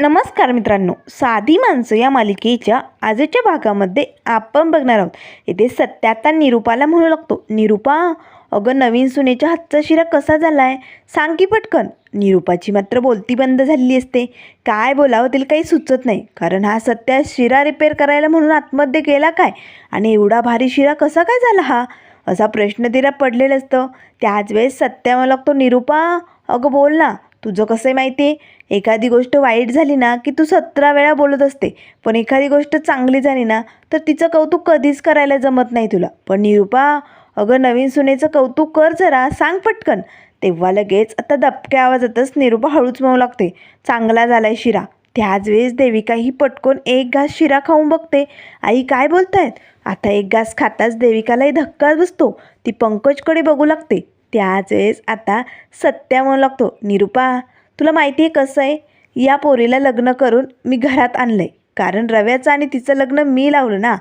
नमस्कार मित्रांनो साधी माणसं या मालिकेच्या आजच्या भागामध्ये आपण बघणार आहोत. इथे सत्याता निरूपाला म्हणू लागतो. निरूपा अगं नवीन सुनेच्या हातचा शिरा कसा झाला आहे सांग की पटकन. निरूपाची मात्र बोलती बंद झालेली असते. काय बोलावं तिला काही सुचत नाही. कारण हा सत्या शिरा रिपेअर करायला म्हणून आतमध्ये गेला काय? आणि एवढा भारी शिरा कसा काय झाला हा? असा प्रश्न तिला पडलेला असतं. त्याच वेळेस सत्या मला लागतो निरूपा अगं बोल ना. तुझं कसं आहे माहिती आहे एखादी गोष्ट वाईट झाली ना की तू सतरा वेळा बोलत असते. पण एखादी गोष्ट चांगली झाली ना तर तिचं कौतुक कधीच करायला जमत नाही तुला. पण निरूपा अगं नवीन सुनेचं कौतुक कर जरा सांग पटकन. तेव्हा लगेच आता दबक्या आवाजातच निरूपा हळूच म्हणू लागते. चांगला झालाय शिरा. त्याच वेळेस देविका ही पटकन एक घास शिरा खाऊन बघते. आई काय बोलतायत? आता एक घास खाताच देविकालाही धक्काच बसतो. ती पंकजकडे बघू लागते. त्याच वेळेस आता सत्या म्हणू लागतो. निरूपा तुला माहिती आहे कसं आहे? या पोरीला लग्न करून मी घरात आणलं आहे कारण रव्याचं आणि तिचं लग्न मी लावलं ना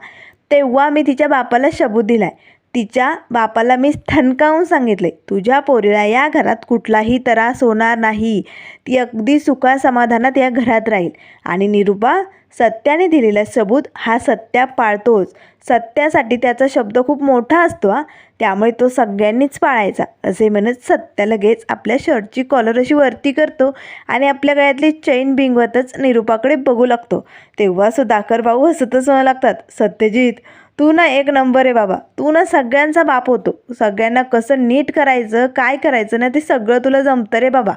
तेव्हा मी तिच्या बापाला शबू दिला आहे तिच्या बापाला मी ठणकावून सांगितले तुझ्या पोरीला या घरात कुठलाही त्रास होणार नाही. ती अगदी सुखा समाधानात या घरात राहील. आणि निरूपा सत्याने दिलेला सबूत हा सत्या पाळतोच. सत्यासाठी त्याचा शब्द खूप मोठा असतो हा. त्यामुळे तो सगळ्यांनीच पाळायचा असे म्हणत सत्या लगेच आपल्या शर्टची कॉलर अशी वरती करतो आणि आपल्या गळ्यातली चैन भिंगवतच निरूपाकडे बघू लागतो. तेव्हा सुधाकर भाऊ हसतच म्हणू लागतात सत्यजित तू ना एक नंबर आहे बाबा. तू ना सगळ्यांचा बाप होतो. सगळ्यांना कसं नीट करायचं काय करायचं ना ते सगळं तुला जमतं रे बाबा.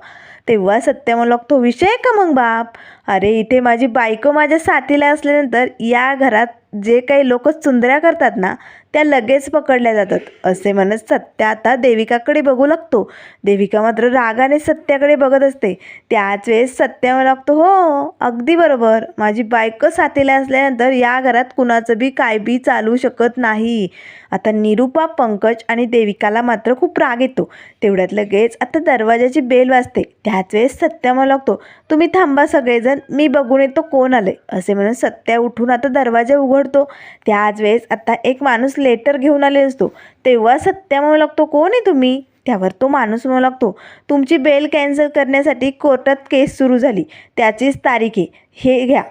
तेव्हा सत्य मला तो विषय आहे का मग बाप? अरे इथे माझी बायको माझ्या साथीला असल्यानंतर या घरात जे काही लोक चुंदऱ्या करतात ना त्या लगेच पकडल्या जातात. असे म्हणत सत्या आता देविकाकडे बघू लागतो. देविका मात्र रागाने सत्याकडे बघत असते. त्याच वेळेस सत्या लागतो हो अगदी बरोबर. माझी बायको साथीला असल्यानंतर या घरात कुणाचं बी काय बी चालू शकत नाही. आता निरूपा पंकज आणि देविकाला मात्र खूप राग येतो. तेवढ्यात लगेच आता दरवाजाची बेल वाजते. त्याच वेळेस सत्या मला लागतो तुम्ही थांबा सगळेजण. मी बघून येतो कोण आले असे म्हणून सत्या उठून आता दरवाजा उघडतो. त्याच वेळेस आता एक माणूस लेटर घेऊन आले असतो तेव्हा सत्या म्हणू लागतो कोण आहे तुम्ही? त्यावर तो माणूस म्हणू लागतो तुमची बेल कॅन्सल करण्यासाठी कोर्टात केस सुरू झाली. त्याचीच तारीख आहे. हे घ्या.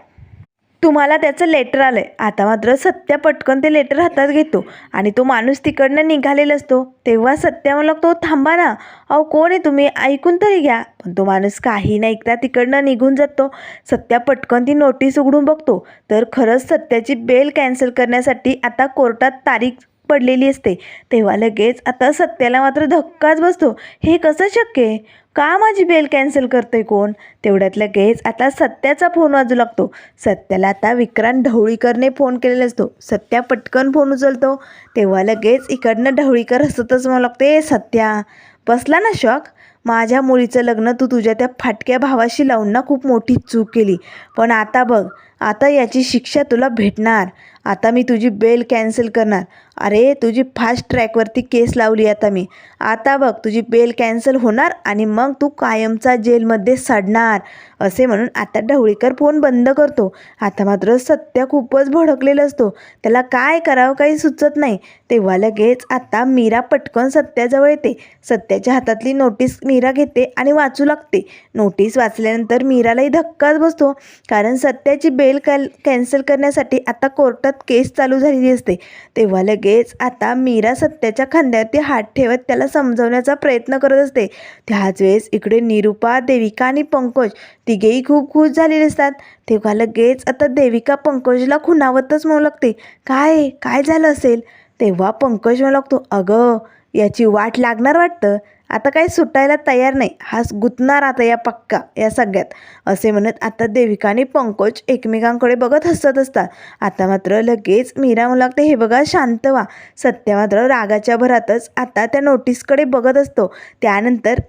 तुम्हाला त्याचं लेटर आलं आहे आता मात्र सत्या पटकन ते लेटर हातात घेतो. आणि तो माणूस तिकडनं निघालेला असतो. तेव्हा सत्या म्हणू तो थांबा ना. अहो कोण आहे तुम्ही? ऐकून तरी घ्या. पण तो माणूस काही नाही ऐकता तिकडनं निघून जातो. सत्या पटकन ती नोटीस उघडून बघतो. तर खरंच सत्याची बेल कॅन्सल करण्यासाठी आता कोर्टात तारीख पडलेली असते. तेव्हा लगेच आता सत्याला मात्र धक्काच बसतो. हे कसं शक्य आहे? का माझी बेल कॅन्सल करतोय कोण? तेवढ्यात लगेच आता सत्याचा फोन वाजू लागतो. सत्याला आता विक्रांत ढवळीकरने फोन केलेला असतो. सत्या पटकन फोन उचलतो. तेव्हा लगेच इकडनं ढवळीकर हसतच म्हणू लागते सत्या बसला ना शॉक? माझ्या मुलीचं लग्न तू तुझ्या त्या फाटक्या भावाशी लावून ना खूप मोठी चूक केली. पण आता बघ आता याची शिक्षा तुला भेटणार. आता मी तुझी बेल कॅन्सल करणार. अरे तुझी फास्ट ट्रॅकवरती केस लावली आता मी. आता बघ तुझी बेल कॅन्सल होणार आणि मग तू कायमचा जेलमध्ये सडणार असे म्हणून आता ढवळीकर फोन बंद करतो. आता मात्र सत्य खूपच भडकलेला असतो. त्याला काय करावं काही सुचत नाही. तेव्हा लगेच आता मीरा पटकन सत्याजवळ येते. सत्याच्या हातातली नोटीस मीरा घेते आणि वाचू लागते. नोटीस वाचल्यानंतर मीरालाही धक्काच बसतो. कारण सत्याची बेल कॅल कॅन्सल करण्यासाठी आता कोर्टात केस चालू झालेली असते. तेव्हा लगेच आता मीरा सत्याच्या खांद्यावरती हात ठेवत त्याला समजवण्याचा प्रयत्न करत असते. त्याच वेळेस इकडे निरूपा देविका आणि पंकज तिघेही खूप खुश झालेले असतात. तेव्हा लगेच आता देविका पंकजला खुणावतच म्हणू लागते. काय काय झालं असेल? तेव्हा पंकज म्हणू लागतो अगं याची वाट लागणार वाटतं. आता काही सुटायला तयार नाही. हा गुतणार आता या पक्का या सगळ्यात. असे म्हणत आता देविका आणि पंकज एकमेकांकडे बघत हसत असतात. आता मात्र लगेच मीरा म्हणू लागते हे बघा शांत व्हा. सत्य मात्र रागाच्या भरातच आता त्या नोटीसकडे बघत असतो. त्यानंतर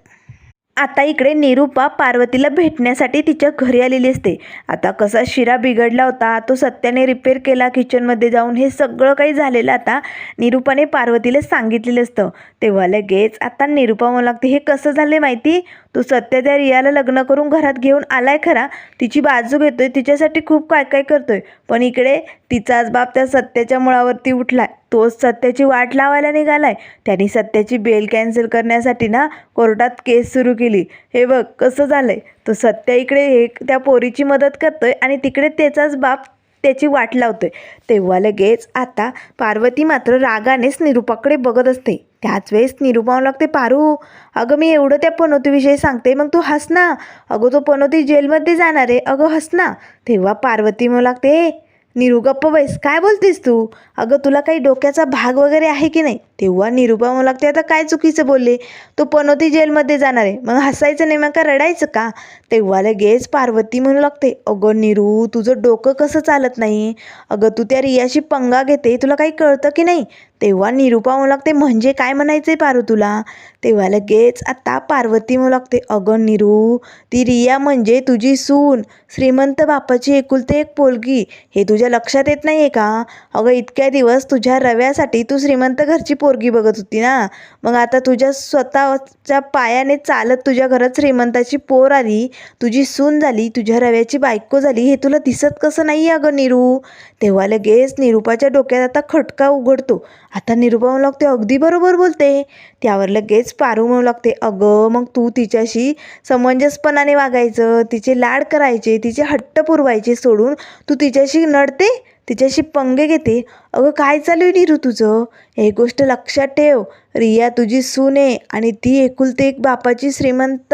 आता इकडे निरूपा पार्वतीला भेटण्यासाठी तिच्या घरी आलेली असते. आता कसा शिरा बिघडला होता तो सत्याने रिपेअर केला किचनमध्ये जाऊन हे सगळं काही झालेलं आता निरूपाने पार्वतीला सांगितलेलं असतं. तेव्हा लगेच आता निरूपा म्हणू लागते हे कसं झालं माहिती? तो सत्य त्या रियाला लग्न करून घरात घेऊन आलाय खरा. तिची बाजू घेतोय तिच्यासाठी खूप काय काय करतोय. पण इकडे तिचाच बाप त्या सत्याच्या मुळावरती उठलाय. तोच सत्याची वाट लावायला निघालाय. त्यांनी सत्याची बेल कॅन्सल करण्यासाठी ना कोर्टात केस सुरू केली. हे बघ कसं झालंय? तो सत्या इकडे हे त्या पोरीची मदत करतोय आणि तिकडे त्याचाच बाप त्याची वाट लावतोय. तेव्हा लगेच आता पार्वती मात्र रागानेच निरुपाकडे बघत असते. त्याच वेळेस निरुपा लागते पारू अगं मी एवढं त्या पनोतीविषयी सांगते मग तू हस ना अगं तो पनोती जेलमध्ये जाणार आहे. अगं हस ना तेव्हा पार्वती म्हणू लागते निरू गप्प बैस. काय बोलतेस तू? अगं तुला काही डोक्याचा भाग वगैरे आहे की नाही? तेव्हा निरुपा म्हणू लागते आता काय चुकीचं बोलले? तो पनोती जेलमध्ये जाणार आहे. मग हसायचं नाही मग का रडायचं का? तेव्हा लगेच पार्वती म्हणू लागते अगं निरू तुझं डोकं कसं चालत नाही? अगं तू त्या रियाशी पंगा घेते तुला काही कळतं की नाही? तेव्हा निरुपा म्हणू लागते म्हणजे काय म्हणायचंय पारू तुला? तेव्हा लगेच आता पार्वती म्हणू लागते अगं निरू ती रिया म्हणजे तुझी सून. श्रीमंत बापाची एकुलते एक पोलगी. हे तुझ्या लक्षात येत नाही आहे का? अगं इतक्या दिवस तुझ्या रव्यासाठी तू श्रीमंत घरची पोरगी बघत होती ना? मग आता तुझ्या स्वतःच्या पायाने चालत तुझ्या घरात श्रीमंताची पोर आली. तुझी सून झाली तुझ्या रव्याची बायको झाली हे तुला दिसत कसं नाही अगं निरू? तेव्हा लगेच निरुपाच्या डोक्यात आता खटका उघडतो. आता निरुपा म्हणू लागते अगदी बरोबर बोलते. त्यावर लगेच पारू म्हणू लागते अगं मग तू तिच्याशी समंजसपणाने वागायचं तिचे लाड करायचे तिचे हट्ट पुरवायचे सोडून तू तिच्याशी नडते तिच्याशी पंगे घेते. अगं काय चालू आहे निरू तुझं? हे गोष्ट लक्षात ठेव रिया तुझी सून आहे आणि ती एकुलते एक बापाची श्रीमंत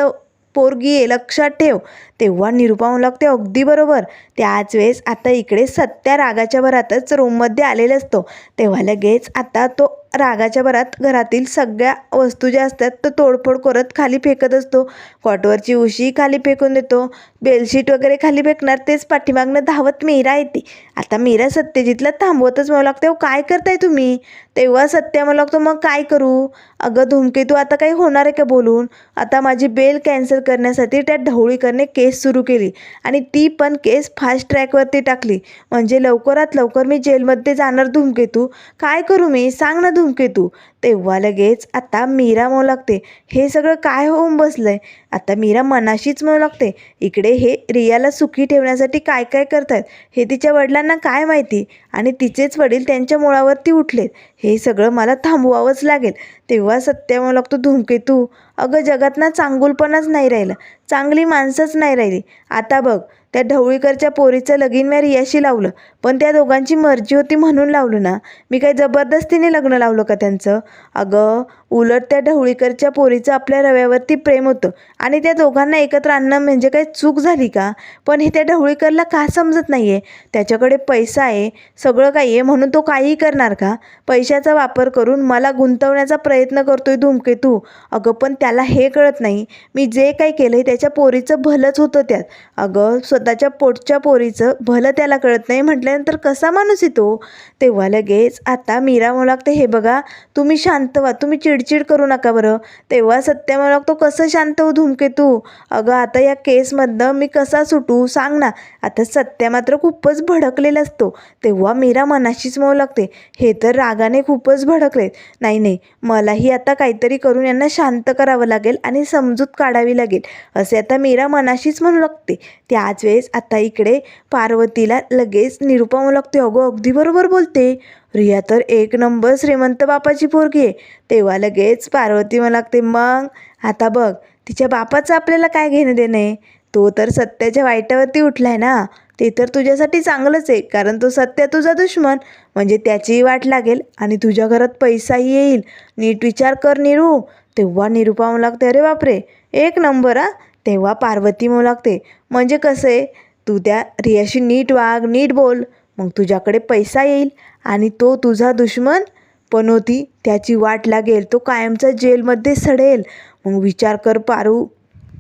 पोरगी आहे लक्षात ठेव. तेव्हा निरुपा लागते अगदी बरोबर. त्याच वेळेस आता इकडे सत्या रागाच्या भरातच रूममध्ये आलेला असतो. तेव्हा लगेच आता तो रागाच्या भरात घरातील सगळ्या वस्तू ज्या असतात तर तोडफोड करत खाली फेकत असतो. कॉटवरची उशी खाली फेकून देतो. बेलशीट वगैरे खाली फेकणार तेच पाठीमागनं धावत मीरा येते. आता मीरा सत्यजितला थांबवतच म्हणू लागते "अहो, काय करताय तुम्ही? तेव्हा सत्य म्हणू लागतो मग काय करू? अगं धुमकेतू आता काही होणार आहे का बोलून? आता माझी बेल कॅन्सल करण्यासाठी त्या ढवळीकरने केस केस सुरू केली आणि ती पण केस फास्ट ट्रॅकवरती टाकली. म्हणजे लवकरात लवकर मी जेलमध्ये जाणार धूमकेतू. काय करू मी? सांग ना धूमकेतू. तेव्हा लगेच आता मीरा म्हणू लागते हे सगळं काय होऊन बसलंय? आता मीरा मनाशीच म्हणू लागते इकडे हे रियाला सुखी ठेवण्यासाठी काय काय करतायत हे तिच्या वडिलांना काय माहिती? आणि तिचेच वडील त्यांच्या मुळावरती उठलेत. हे सगळं मला थांबवावंच लागेल. तेव्हा सत्य म्हणू लागतो धूमकेतू अगं जगात ना चांगुलपणाच नाही राहिलं चांगली माणसंच नाही राहिली. आता बघ त्या ढवळीकरच्या पोरीचं लगीन मी रियाशी लावलं. पण त्या दोघांची मर्जी होती म्हणून लावलं ना. मी काही जबरदस्तीने लग्न लावलं का त्यांचं? अगं उलट त्या ढवळीकरच्या पोरीचं आपल्या रव्यावरती प्रेम होतं. आणि त्या दोघांना एकत्र आणणं म्हणजे काही चूक झाली का? पण हे त्या ढवळीकरला का समजत नाही आहे त्याच्याकडे पैसा आहे सगळं काही आहे म्हणून तो काहीही करणार का? पैशाचा वापर करून मला गुंतवण्याचा प्रयत्न करतोय धूमकेतू अगं पण त्याला हे कळत नाही. मी जे काही केलं आहे त्याच्या पोरीचं भलंच होतं त्यात. अगं स्वतःच्या पोटच्या पोरीचं भलं त्याला कळत नाही म्हटल्यानंतर कसा माणूस येतो तेव्हा लगेच आता मीरा म्हणू हे बघा तुम्ही शांत व्हा. तुम्ही चिड चिडचिड करू नका बरं. तेव्हा सत्य म्हणू लागतो कसं शांत हो धूमकेतू अगं आता या केसमधनं मी कसा सुटू सांग ना. आता सत्य मात्र खूपच भडकलेला असतो. तेव्हा मीरा मनाशीच म्हणू लागते. हे तर रागाने खूपच भडकलेत. नाही नाही. मलाही आता काहीतरी करून यांना शांत करावं लागेल आणि समजूत काढावी लागेल. असे आता मीरा मनाशीच म्हणू लागते. त्याच वेळेस आता इकडे पार्वतीला लगेच निरुपा म्हणू लागते अगो अगदी बरोबर बोलते. रिया तर एक नंबर श्रीमंत बापाची पोरगी आहे. तेव्हा लगेच पार्वती मला लागते मग आता बघ तिच्या बापाचं आपल्याला काय घेणं देणं आहे? तो तर सत्याच्या वाईटावरती उठलाय ना. ते तर तुझ्यासाठी चांगलंच आहे कारण तो सत्य तुझा दुश्मन. म्हणजे त्याचीही वाट लागेल आणि तुझ्या घरात पैसाही येईल. नीट विचार कर निरू. तेव्हा निरुपा म्हणू लागते अरे बापरे एक नंबर हा? तेव्हा पार्वती म्हणू लागते म्हणजे कसं आहे? तू त्या रियाशी नीट वाग नीट बोल. मग तुझ्याकडे पैसा येईल. आणि तो तुझा दुश्मन पण होती त्याची वाट लागेल तो कायमचा जेलमध्ये सडेल. मग विचार कर पारू.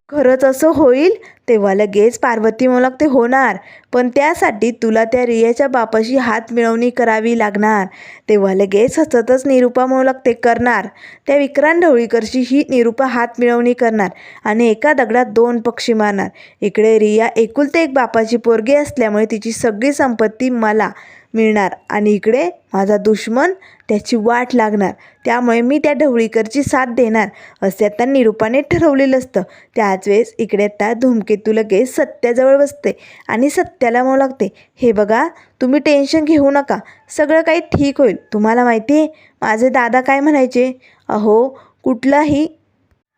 खरंच असं होईल? तेव्हा लगेच पार्वती मला ते होणार. पण त्यासाठी तुला त्या रियाच्या बापाशी हात मिळवणी करावी लागणार. तेव्हा लगेच हसतच निरुपा मोलक ते करणार. त्या विक्रांत ढवळीकरशी ही निरुपा हात मिळवणी करणार आणि एका दगडात दोन पक्षी मारणार. इकडे रिया एकुलते एक बापाची पोरगी असल्यामुळे तिची सगळी संपत्ती मला. मिळणार. आणि इकडे माझा दुश्मन त्याची वाट लागणार. त्यामुळे मी त्या ढवळीकरची साथ देणार असे आता निरूपाने ठरवलेलं असतं. त्याच वेळेस इकडे आता धूमकेतू लगेच सत्याजवळ बसते आणि सत्याला म्हणू लागते. हे बघा तुम्ही टेन्शन घेऊ नका. सगळं काही ठीक होईल. तुम्हाला माहिती आहे माझे दादा काय म्हणायचे? अहो कुठलाही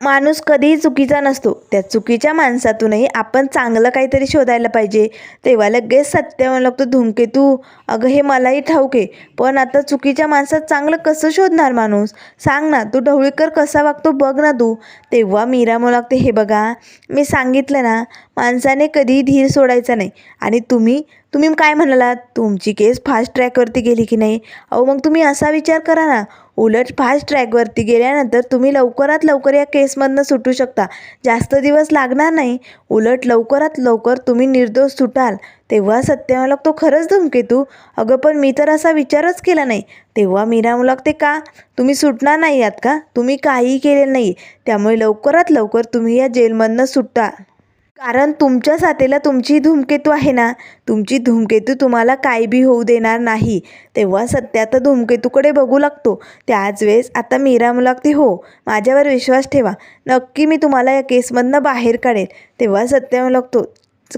माणूस कधीही चुकीचा नसतो. त्या चुकीच्या माणसातूनही आपण चांगलं काहीतरी शोधायला पाहिजे. तेव्हा लगेच सत्य म्हणू लागतो धूमकेतू अगं हे मलाही ठाऊक आहे. पण आता चुकीच्या माणसात चांगलं कसं शोधणार माणूस? सांग ना तू ढवळीकर कसा वागतो बघ ना तू. तेव्हा मीरा म्हणू लागते हे बघा मी सांगितलं ना माणसाने कधीही धीर सोडायचा नाही. आणि तुम्ही तुम्ही काय म्हणालात तुमची केस फास्ट ट्रॅकवरती गेली की नाही? अहो मग तुम्ही असा विचार करा ना. उलट फास्ट ट्रॅकवरती गेल्यानंतर तुम्ही लवकरात लवकर या केसमधनं सुटू शकता. जास्त दिवस लागणार नाही. उलट लवकरात लवकर तुम्ही निर्दोष सुटाल. तेव्हा सत्य मला तो खरंच धमकेतू. अगं पण मी तर असा विचारच केला नाही. तेव्हा मीरामुलक ते लागते का? तुम्ही सुटणार नाही आहात का? तुम्ही काहीही केले नाही त्यामुळे लवकरात लवकर तुम्ही या जेलमधनं सुटा. कारण तुमच्या साथीला तुमची धूमकेतू आहे ना तुमची धूमकेतू तुम्हाला काही बी होऊ देणार नाही. तेव्हा सत्य आता धूमकेतूकडे बघू लागतो. त्याच वेळेस आता मीरा मुलागती हो माझ्यावर विश्वास ठेवा. नक्की मी तुम्हाला या केसमधनं बाहेर काढेल. तेव्हा सत्य लागतो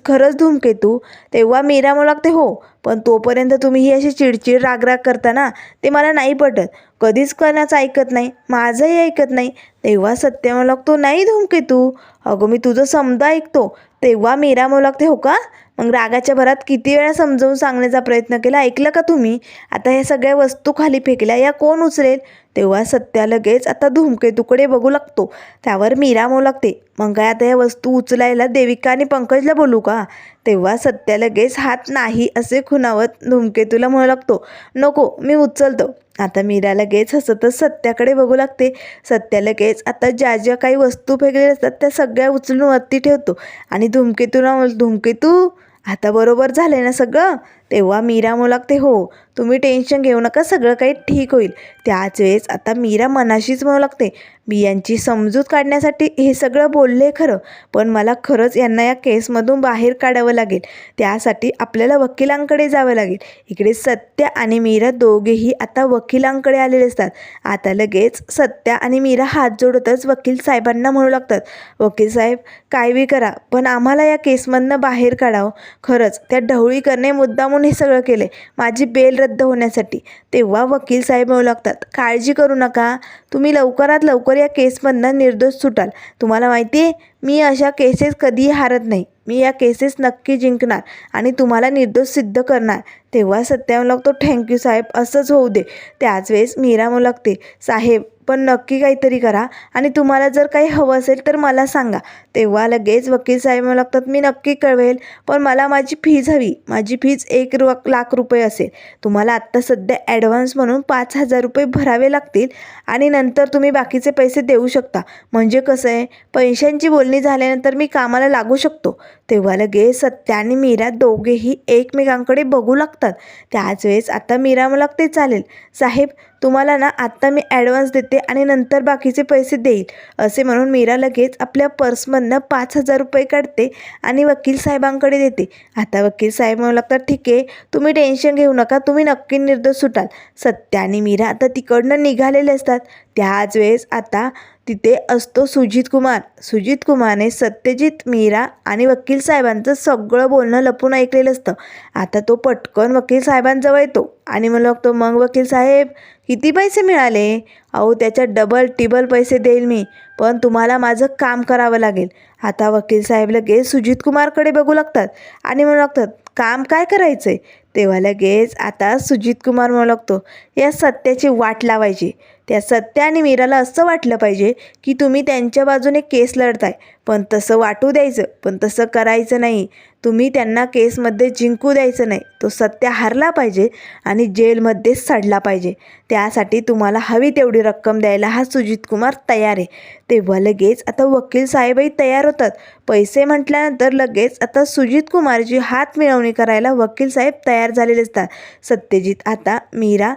खरंच धूमकेतू. तेव्हा मीरा म्हणू लागते हो पण तोपर्यंत तुम्ही ही अशी चिडचिड रागराग करता ना ते मला नाही पटत. कधीच करण्याचं ऐकत नाही माझंही ऐकत नाही. तेव्हा सत्य म्हणू लागतो नाही धूमकेतू. अगं मी तुझं समजा ऐकतो. तेव्हा मीरा म्हणू लागते हो का? मग रागाच्या भरात किती वेळा समजावून सांगण्याचा प्रयत्न केला? ऐकलं का तुम्ही? आता ह्या सगळ्या वस्तू खाली फेकल्या या कोण उचलेल? तेव्हा सत्या लगेच आता धूमकेतूकडे बघू लागतो. त्यावर मीरा म्हणू लागते मग काय आता या वस्तू उचलायला देविका आणि पंकजला बोलू का? तेव्हा सत्या लगेच हात नाही असे खुणावत धूमकेतूला म्हणू लागतो. नको मी उचलतो. आता मीरा लगेच हसतच सत्याकडे बघू लागते. सत्या लगेच आता ज्या ज्या काही वस्तू फेकलेल्या असतात त्या सगळ्या उचलून वरती ठेवतो. आणि धुमकेतूला म्हण धूमकेतू आता बरोबर झालं आहे ना सगळं? तेव्हा मीरा म्हणू लागते हो तुम्ही टेन्शन घेऊ नका सगळं काही ठीक होईल. त्याच वेळेस आता मीरा मनाशीच म्हणू लागते मी यांची समजूत काढण्यासाठी हे सगळं बोलले खरं पण मला खरंच यांना या केसमधून बाहेर काढावं लागेल. त्यासाठी आपल्याला वकिलांकडे जावं लागेल. इकडे सत्य आणि मीरा दोघेही आता वकिलांकडे आलेले असतात. आता लगेच सत्या आणि मीरा हात जोडतच वकील साहेबांना म्हणू लागतात. वकील साहेब काय बी करा पण आम्हाला या केसमधनं बाहेर काढावं. खरंच त्या ढवळीकरणे मुद्दामून हे सगळं केले माझी बेल रद्द होण्यासाठी. तेव्हा वकील साहेब म्हणू लागतात काळजी करू नका. तुम्ही लवकरात लवकर या केसमधनं निर्दोष सुटाल. तुम्हाला माहिती आहे मी अशा केसेस कधीही हारत नाही. मी या केसेस नक्की जिंकणार आणि तुम्हाला निर्दोष सिद्ध करणार. तेव्हा सत्याम लागतो थँक्यू साहेब असंच होऊ दे. त्याच वेळेस मीरा म्हणू लागते साहेब पण नक्की काहीतरी करा आणि तुम्हाला जर काही हवं असेल तर मला सांगा. तेव्हा लगेच वकील साहेब म्हणू लागतात मी नक्की कळवेल पण मला माझी फीज हवी. माझी फीज एक रु लाख रुपये असेल. तुम्हाला आत्ता सध्या ॲडव्हान्स म्हणून पाच हजार रुपये भरावे लागतील आणि नंतर तुम्ही बाकीचे पैसे देऊ शकता. म्हणजे कसं आहे पैशांची बोलणी झाल्यानंतर मी कामाला लागू शकतो. तेव्हा लगेच सत्या आणि मीरा दोघेही एकमेकांकडे बघू लागतात. त्याच वेळेस आता मीरा मला लागते चालेल. साहेब तुम्हाला ना आत्ता मी ॲडव्हान्स देते आणि नंतर बाकीचे पैसे देईल असे म्हणून मीरा लगेच आपल्या पर्समध्ये पर्समधनं पाच हजार रुपये काढते आणि वकील साहेबांकडे देते. आता वकील साहेब म्हणू लागतात ठीक आहे तुम्ही टेन्शन घेऊ नका तुम्ही नक्की निर्दोष सुटाल. सत्या आणि मीरा आता तिकडनं निघालेले असतात. त्याच वेळेस आता तिथे असतो सुजित कुमार. सुजित कुमारने सत्यजित मीरा आणि वकील साहेबांचं सगळं बोलणं लपून ऐकलेलं असतं. आता तो पटकन वकील साहेबांजवळ येतो. आणि मला लागतो मग वकील साहेब किती पैसे मिळाले? अहो त्याच्यात डबल टिबल पैसे देईल मी पण तुम्हाला माझं काम करावं लागेल. आता वकील साहेब लगेच सुजित कुमारकडे बघू लागतात आणि म्हणू लागतात काम काय करायचं आहे तेव्हा लगेच आता सुजित कुमार म्हणू लागतो या सत्याची वाट लावायची. त्या सत्य आणि मीराला असं वाटलं पाहिजे की तुम्ही त्यांच्या बाजूने केस लढताय. पण तसं वाटू द्यायचं पण तसं करायचं नाही. तुम्ही त्यांना केसमध्ये जिंकू द्यायचं नाही. तो सत्य हारला पाहिजे आणि जेलमध्ये सडला पाहिजे. त्यासाठी तुम्हाला हवी तेवढी रक्कम द्यायला हा सुजित कुमार तयार आहे. तेव्हा लगेच आता वकील साहेबही तयार होतात. पैसे म्हटल्यानंतर लगेच आता सुजित कुमारची हात मिळवणी करायला वकील साहेब तयार झालेले असतात सत्यजित आता मीरा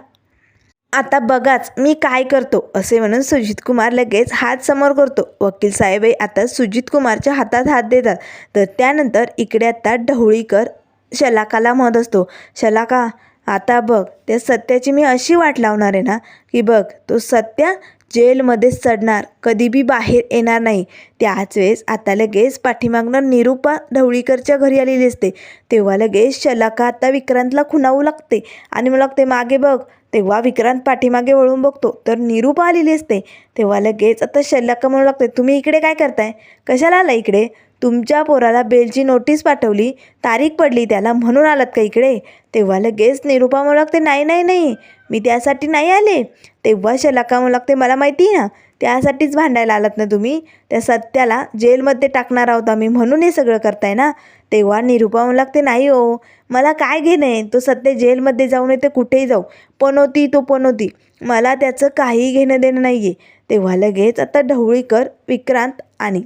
आता बघाच मी काय करतो असे म्हणून सुजित कुमार लगेच हात समोर करतो. वकील साहेबही आता सुजित कुमारच्या हातात हात देतात. तर त्यानंतर इकडे आता ढवळीकर शलाकाला म्हणत असतो. शलाका आता बघ त्या सत्याची मी अशी वाट लावणार आहे ना की बघ तो सत्या जेलमध्येच चढणार कधीबी बाहेर येणार नाही. त्याच वेळेस आता लगेच पाठीमागनं निरूपा ढवळीकरच्या घरी आलेली असते. तेव्हा लगेच शलाका आता विक्रांतला खुणावू लागते. आणि मला लागते मागे बघ. तेव्हा विक्रांत पाठीमागे वळून बघतो तर निरूपा आलेली असते. तेव्हा लगेच आता शलाका म्हणू लागते तुम्ही इकडे काय करताय? कशाला आला इकडे? तुमच्या पोराला बेलची नोटीस पाठवली तारीख पडली त्याला म्हणून आलात का इकडे? तेव्हा लगेच निरूपा म्हणू लागते नाही नाही नाही. मी त्यासाठी नाही आले. तेव्हा शलाका म्हणू लागते मला माहिती आहे ना त्यासाठीच भांडायला आलात ना तुम्ही? त्या सत्याला जेलमध्ये टाकणार आहोत आम्ही म्हणून हे सगळं करताय ना? तेव्हा निरूपा म्हणू लागते नाही हो मला काय घेणं आहे? तो सत्य जेलमध्ये जाऊ नये ते कुठेही जाऊ. पनोती तो पनोती. मला त्याचं काही घेणं देणं नाही आहे तेव्हा लगेच आता ढवळीकर विक्रांत आणि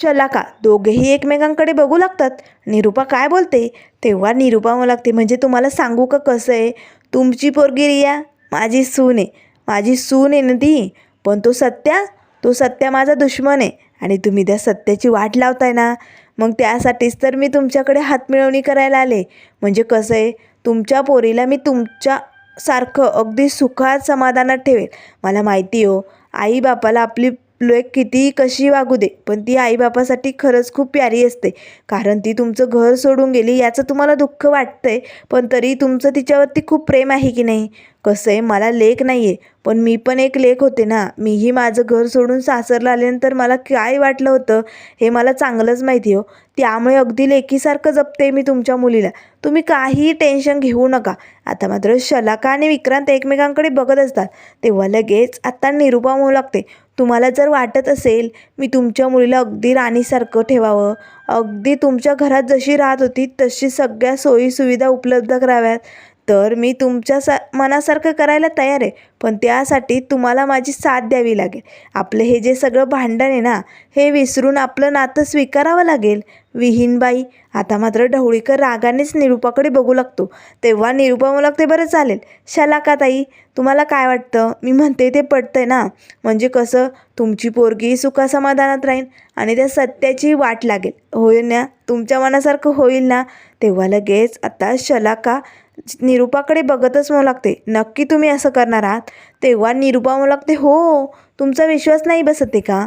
शलाका दोघेही एकमेकांकडे बघू लागतात. निरूपा काय बोलते? तेव्हा निरूपा मला लागते म्हणजे तुम्हाला सांगू का कसं आहे? तुमची पोरगी रिया माझी सून आहे. माझी सून आहे ना ती. पण तो सत्या तो सत्या माझा दुश्मन आहे. आणि तुम्ही त्या सत्याची वाट लावताय ना. मग त्यासाठीच तर मी तुमच्याकडे हात मिळवणी करायला आले. म्हणजे कसं आहे तुमच्या पोरीला मी तुमच्या सारखं अगदी सुखात समाधानात ठेवेल. मला माहिती हो आई बापाला आपली लेक कितीही कशी वागू दे पण ती आईबापासाठी खरंच खूप प्यारी असते. कारण ती तुमचं घर सोडून गेली याचं तुम्हाला दुःख वाटतंय पण तरी तुमचं तिच्यावरती खूप प्रेम आहे की नाही? कसं आहे मला लेख नाही आहे पण मी पण एक लेख होते ना. मीही माझं घर सोडून सासरला आल्यानंतर मला काय वाटलं होतं हे मला चांगलंच माहिती हो. त्यामुळे अगदी लेकीसारखं जपते मी तुमच्या मुलीला. तुम्ही काहीही टेन्शन घेऊ नका. आता मात्र शलाका आणि विक्रांत एकमेकांकडे बघत असतात. तेव्हा लगेच आता निरूपा होऊ लागते. तुम्हाला जर वाटत असेल मी तुमच्या मुलीला अगदी राणीसारखं ठेवावं. अगदी तुमच्या घरात जशी राहत होती तशी सगळ्या सोयीसुविधा उपलब्ध कराव्यात. तर मी तुमच्या सा मनासारखं करायला तयार आहे. पण त्यासाठी तुम्हाला माझी साथ द्यावी लागेल. आपलं हे जे सगळं भांडण आहे ना हे विसरून आपलं नातं स्वीकारावं लागेल. विहीनबाई आता मात्र ढवळीकर रागानेच निरूपाकडे बघू लागतो. तेव्हा निरूपा मला ते बरं चालेल. शलाका ताई? तुम्हाला काय वाटतं? मी म्हणते ते पटतंय ना. म्हणजे कसं? तुमची पोरगी सुखासमाधानात राहील आणि त्या सत्याची वाट लागेल. होईल ना? तुमच्या मनासारखं होईल ना? तेव्हा लगेच आता शलाका निरूपाकडे बघतच म्हणू लागते. नक्की तुम्ही असं करणार आहात? तेव्हा निरूपा म्हणू लागते हो तुमचा विश्वास नाही बसत का?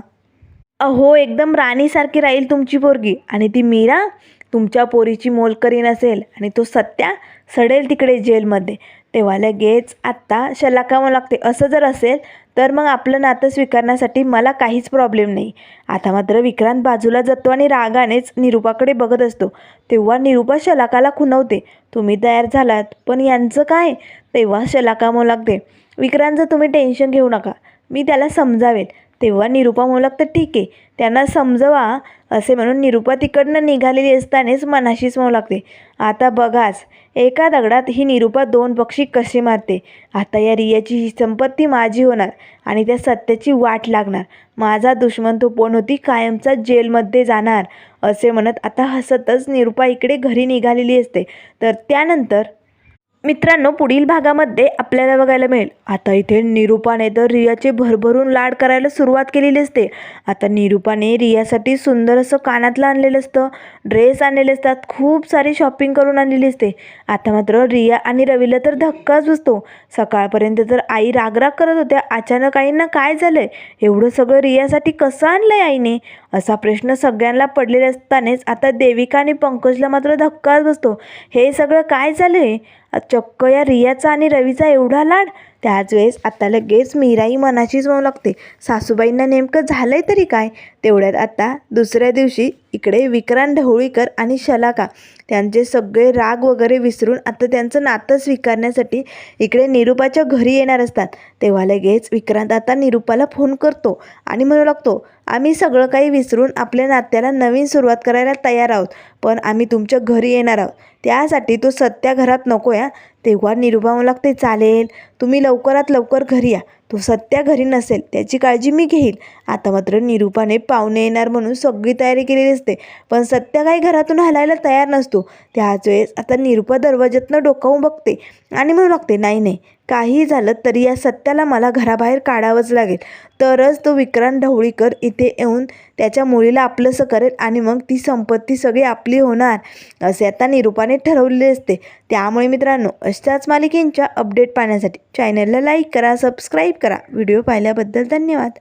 अहो एकदम राणीसारखी राहील तुमची पोरगी. आणि ती मीरा तुमच्या पोरीची मोलकरी नसेल आणि तो सत्या सडेल तिकडे जेलमध्ये. तेव्हा लगेच आत्ता शलाकावं लागते असं जर असेल तर मग आपलं नातं स्वीकारण्यासाठी मला काहीच प्रॉब्लेम नाही. आता मात्र विक्रांत बाजूला जातो आणि रागानेच निरूपाकडे बघत असतो. तेव्हा निरूपा शलाकाला खुनवते तुम्ही तयार झालात पण यांचं काय? तेव्हा शलाकामं लागते. विक्रांतचं तुम्ही टेन्शन घेऊ नका. मी त्याला समजावेल तेव्हा निरूपा म्हणू लागतं ठीक आहे. त्यांना समजवा असे म्हणून निरूपा तिकडनं निघालेली असतानाच मनाशीच म्हणू लागते. आता बघाच एका दगडात ही निरूपा दोन पक्षी कशी मारते. आता या रियाची ही संपत्ती माझी होणार आणि त्या सत्याची वाट लागणार. माझा दुश्मन तो कोण होती कायमचा जेलमध्ये जाणार असे म्हणत आता हसतच निरूपा इकडे घरी निघालेली असते. तर त्यानंतर मित्रांनो पुढील भागामध्ये आपल्याला बघायला मिळेल. आता इथे निरूपाने तर रियाचे भरभरून लाड करायला सुरुवात केलेली असते. आता निरूपाने रियासाठी सुंदर असं कानातलं आणलेलं असतं. ड्रेस आणलेले असतात. खूप सारी शॉपिंग करून आणलेली असते. आता मात्र रिया आणि रवीला तर धक्काच बसतो. सकाळपर्यंत तर आई रागराग करत होत्या. अचानक आईंना काय झालंय? एवढं सगळं रियासाठी कसं आणलं आहे आईने? असा प्रश्न सगळ्यांना पडलेला असतानाच आता देविका आणि पंकजला मात्र धक्काच बसतो. हे सगळं काय झालं आहे चक्क या रियाचा आणि रवीचा एवढा लाड? त्याच वेळेस आता लगेच मीराई मनाशीच म्हणू लागते. सासूबाईंना नेमकं झालं आहे तरी काय? तेवढ्यात आता दुसऱ्या दिवशी इकडे विक्रांत ढवळीकर आणि शलाका त्यांचे सगळे राग वगैरे विसरून आता त्यांचं नातं स्वीकारण्यासाठी इकडे निरूपाच्या घरी येणार असतात. तेव्हा लगेच विक्रांत आता निरूपाला फोन करतो आणि म्हणू लागतो आम्ही सगळं काही विसरून आपल्या नात्याला नवीन सुरुवात करायला तयार आहोत पण आम्ही तुमच्या घरी येणार आहोत. त्यासाठी तो सत्या घरात नको या तेव्हा निरूपा म्हणू लागते चालेल तुम्ही लवकरात लवकर घरी या. तो सत्या घरी नसेल त्याची काळजी मी घेईल. आता मात्र निरूपाने पाहुणे येणार म्हणून सगळी तयारी केलेली असते पण सत्या काही घरातून हलायला तयार नसतो. त्याच वेळेस आता निरूपा दरवाज्यातनं डोकावून बघते आणि म्हणू लागते नाही नाही काही झालं तरी या सत्याला मला घराबाहेर काढावंच लागेल. तरच तो विक्रांत ढवळीकर इथे येऊन त्याच्या मुलीला आपलंसं करेल आणि मग ती संपत्ती सगळी आपली होणार असे आता निरूपाने ठरवलेले असते. त्यामुळे मित्रांनो अशाच मालिकेंच्या अपडेट पाहण्यासाठी चॅनलला लाईक करा सबस्क्राईब करा. व्हिडिओ पाहिल्याबद्दल धन्यवाद.